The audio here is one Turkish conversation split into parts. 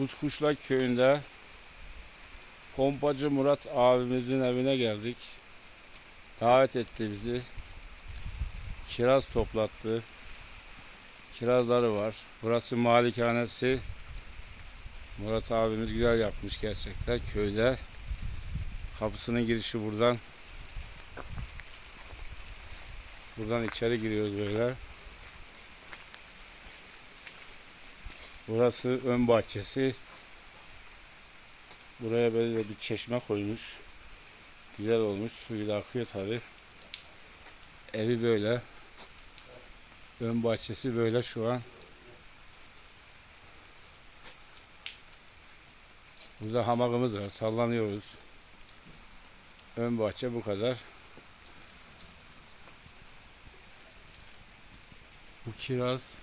Kuzkuşla köyünde Pompacı Murat abimizin evine geldik. Davet etti bizi. Kiraz toplattı. Kirazları var. Burası malikanesi. Murat abimiz güzel yapmış gerçekten köyde. Kapısının girişi buradan. Buradan içeri giriyoruz böyle. Burası ön bahçesi. Buraya böyle bir çeşme koymuş. Güzel olmuş. Suyu da akıyor tabi. Evi böyle. Ön bahçesi böyle şu an. Burada hamakımız var. Sallanıyoruz. Ön bahçe bu kadar. Bu kiraz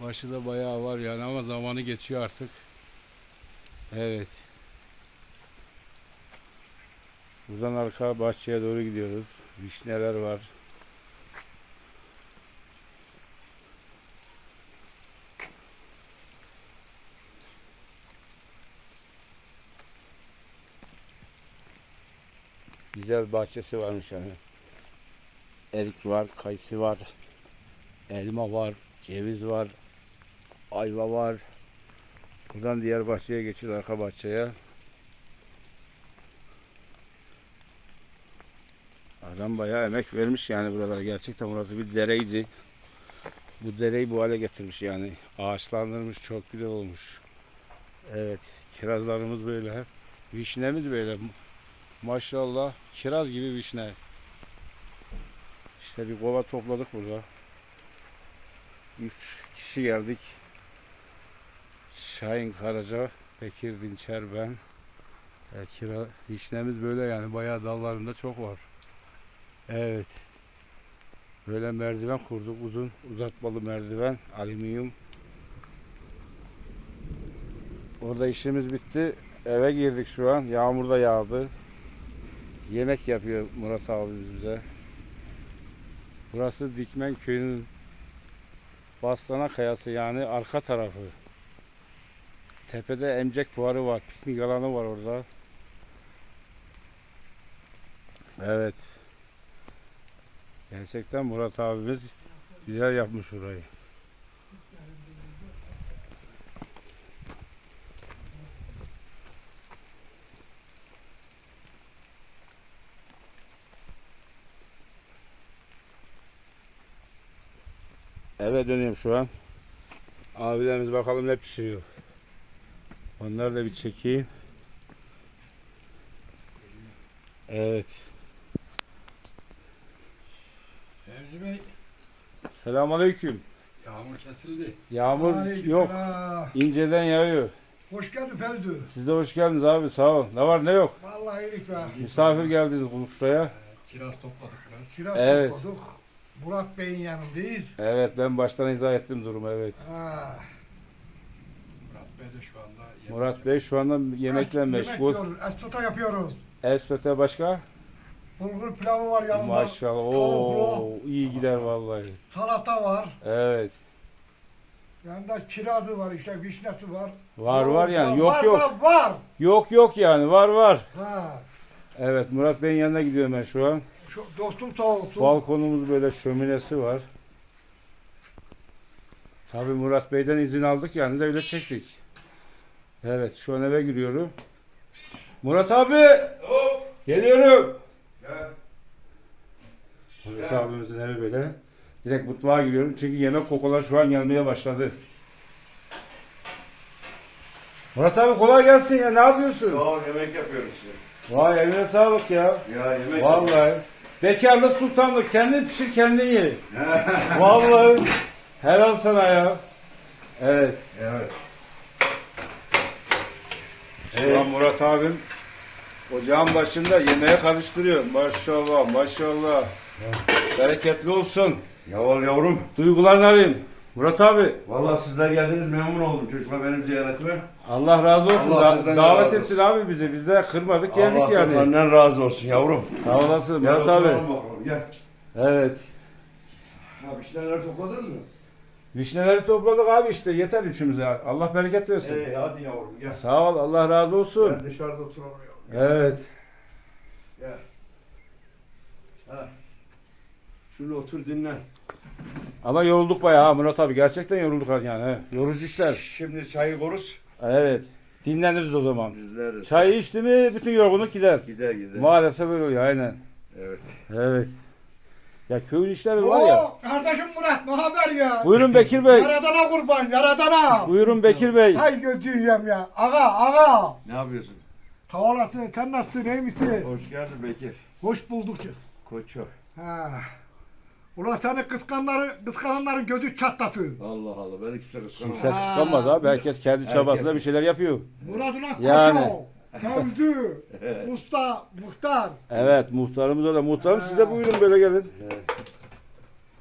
başı da bayağı var yani ama zamanı geçiyor artık. Evet. Buradan arka bahçeye doğru gidiyoruz. Vişneler var. Güzel bahçesi varmış yani. Erik var, kayısı var, elma var, ceviz var, ayva var. Buradan diğer bahçeye geçiyor arka bahçeye. Adam bayağı emek vermiş yani buralara. Gerçekten burası bir dereydi. Bu dereyi bu hale getirmiş yani. Ağaçlandırmış çok güzel olmuş. Evet kirazlarımız böyle. Vişnemiz böyle. Maşallah kiraz gibi vişne. İşte bir kova topladık burada. Üç kişi geldik. Şahin Karaca, Bekir Dinçer ben. E, kira, vişnemiz böyle yani bayağı dallarında çok var. Evet. Böyle merdiven kurduk. Uzun uzatmalı merdiven. Alüminyum. Orada işimiz bitti. Eve girdik şu an. Yağmur da yağdı. Yemek yapıyor Murat abimiz bize. Burası Dikmen köyünün Bastana Kayası yani arka tarafı. Tepede emcek fuarı var. Piknik alanı var orada. Evet. Gerçekten Murat abimiz güzel yapmış orayı. Eve dönüyorum şu an. Abilerimiz bakalım ne pişiriyor. Onları da bir çekeyim. Evet. Fevzi Bey, Selamünaleyküm. yağmur kesildi. Yağmur Aleyküm yok. selam. İnceden yağıyor. Hoş geldin Fevzi. Siz de hoş geldiniz abi. Sağ ol. Ne var ne yok. Vallahi iyilik be. Misafir geldiniz. Ee, kiraz topladık biraz. Kiraz Evet. topladık. Murat Bey'in yanındayız. Evet ben baştan izah ettim durumu evet. Ha. Murat Bey de şu anda yemek Murat Bey şu anda yemekle Es- meşgul. Yemek yiyoruz. Estota yapıyoruz. Esfete başka? Bulgur pilavı var yanında. Maşallah. Oo, iyi gider vallahi. Salata var. Evet. Yanında kirazı var işte vişnesi var. Var var yani. Var, Yok yok. Var var. Yok yok yani. Var var. Ha. Evet Murat Bey'in yanına gidiyorum ben şu an. Şu dostum sağ olsun. Balkonumuz böyle şöminesi var. Tabi Murat Bey'den izin aldık yani de öyle çektik. Evet şu an eve giriyorum. Murat abi! Geliyorum. Murat abimizin evi böyle. Direkt mutfağa giriyorum çünkü yemek kokuları şu an gelmeye başladı. Murat abi kolay gelsin ya ne yapıyorsun? Sağ ol, yemek yapıyorum size. Vay eline sağlık ya. Ya yemek Vallahi. Bekarlık sultanlık. Kendin pişir kendin ye. Vallahi. Helal sana ya. Evet. Evet. Şu an Murat abim ocağın başında yemeğe karıştırıyor. Maşallah maşallah. Bereketli olsun. Ya ol yavrum. Duygularını arayayım. Murat abi Vallahi sizler geldiniz memnun oldum çocuklar benim ziyaretime. Allah razı olsun. Allah Da- davet ettin abi bizi. Biz de kırmadık geldik Allah yani. senden razı olsun yavrum. Sağ olasın Murat abi. bakalım gel. Evet. Ha bir şeyler topladınız mı? Vişneleri topladık abi işte yeter üçümüze. Allah bereket versin. Ee, hadi yavrum gel. Sağ ol Allah razı olsun. Ben dışarıda oturalım yavrum. Evet. Gel. Ha. Şurada otur dinlen. Ama yorulduk bayağı ha Murat abi. Gerçekten yorulduk yani. He. Yorucu işler. Şimdi çayı koruz. Evet. Dinleniriz o zaman. Dizleriz. Çayı içti mi bütün yorgunluk gider. Gider gider. Maalesef öyle oluyor aynen. evet. Evet. Ya köyün işleri var ya. Oo, kardeşim Murat ne haber ya? Buyurun Bekir Bey. Yaradana kurban yaradana. Buyurun Bekir Bey. Hay gözüyüm ya. Aga aga. Ne yapıyorsun? Olasın sen nasılsın iyi misin? Hoş geldin Bekir. Hoş bulduk. Koço. Ha. Ulan seni kıskanların, kıskananların gözü çatlasın. Allah Allah. Beni kimse kıskanamaz. Kimse kıskanmaz abi. Herkes kendi çabasıyla bir şeyler yapıyor. Murad'ına Yani. koço. Mevzu. Usta, muhtar. Evet muhtarımız orada. Muhtarım siz de buyurun böyle gelin.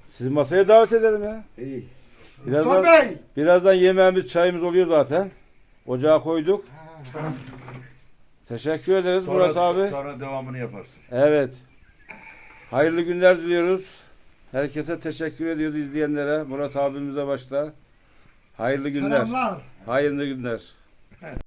Sizi masaya davet edelim ya. İyi. Muhtar Birazdan, Bey. birazdan yemeğimiz çayımız oluyor zaten. Ocağa koyduk. Teşekkür ederiz Murat abi. Sonra devamını yaparsın. Evet. Hayırlı günler diliyoruz. Herkese teşekkür ediyoruz izleyenlere. Murat abimize başta. Hayırlı günler. Selamlar. Hayırlı günler.